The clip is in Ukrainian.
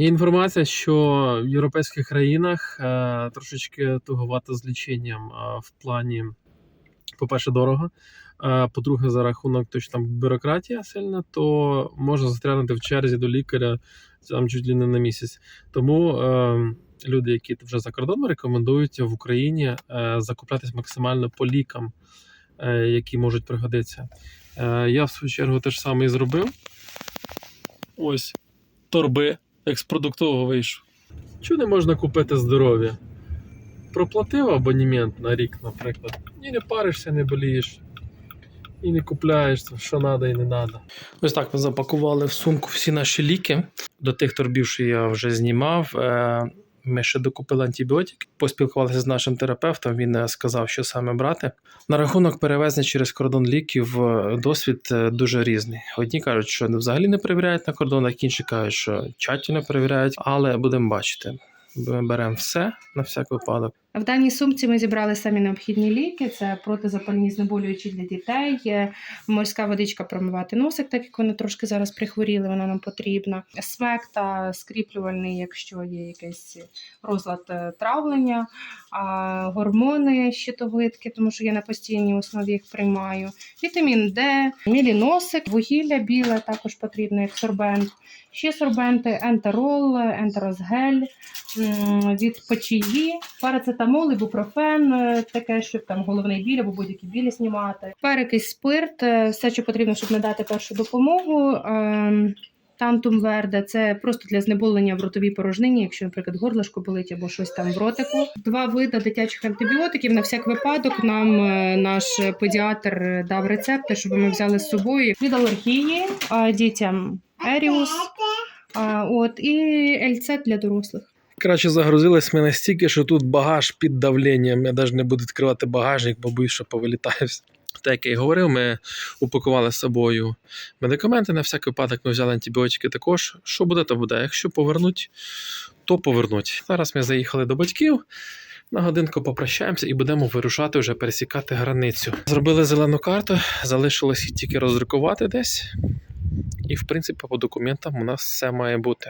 Є інформація, що в європейських країнах е, трошечки туговато з ліченням е, в плані, по-перше, дорого. е, По-друге, за рахунок того, що там бюрократія сильна, то можна застрягнути в черзі до лікаря там чуть ли не на місяць. Тому е, люди, які вже за кордоном, рекомендують в Україні е, закуплятись максимально по лікам, е, які можуть пригодитися. Е, я в свою чергу теж саме і зробив. Ось торби, як з продуктового вийшов. Чого не можна купити здоров'я? Проплатив абонемент на рік, наприклад, і не паришся, не болієш. І не купляєш, що треба і не треба. Ось так ми запакували в сумку всі наші ліки. До тих торбів, що я вже знімав. е, Ми ще докупили антибіотики, поспілкувалися з нашим терапевтом. Він е, сказав, що саме брати. На рахунок перевезення через кордон ліків е, досвід е, дуже різний. Одні кажуть, що взагалі не перевіряють на кордонах, інші кажуть, що тщательно перевіряють, але будемо бачити. Беремо все на всяк випадок. В даній сумці ми зібрали самі необхідні ліки: це протизапальні знеболюючі для дітей, є морська водичка промивати носик, так як вони трошки зараз прихворіли, вона нам потрібна. Смекта скріплювальний, якщо є якийсь розлад е, травлення, гормони щитовидки, тому що я на постійній основі їх приймаю. Вітамін Д, міліносик, вугілля біле також потрібно як сорбент. Ще сорбенти, ентерол, ентерозгель, від печії, парацетамол, ібупрофен, е, таке, щоб там головний біль або будь-які білі знімати. Перекись спирт, е, все, що потрібно, щоб надати першу допомогу. Ем, Тантум верде це просто для знеболення в ротовій порожнині, якщо, наприклад, горлишко болить або щось там в ротику. Два види дитячих антибіотиків. На всяк випадок нам е, наш педіатр дав рецепти, щоб ми взяли з собою від алергії дітям Еріус. От і ельцет для дорослих. Коротше, загрузились ми настільки, що тут багаж під давленням. Я навіть не буду відкривати багажник, бо боюсь, що повилітає все. Так як я і говорив, ми упакували з собою медикаменти. На всяк випадок ми взяли антибіотики також. Що буде, то буде. Якщо повернуть, то повернуть. Зараз ми заїхали до батьків. На годинку попрощаємося і будемо вирушати вже пересікати границю. Зробили зелену карту, залишилось тільки роздрукувати десь. І, в принципі, по документам у нас все має бути.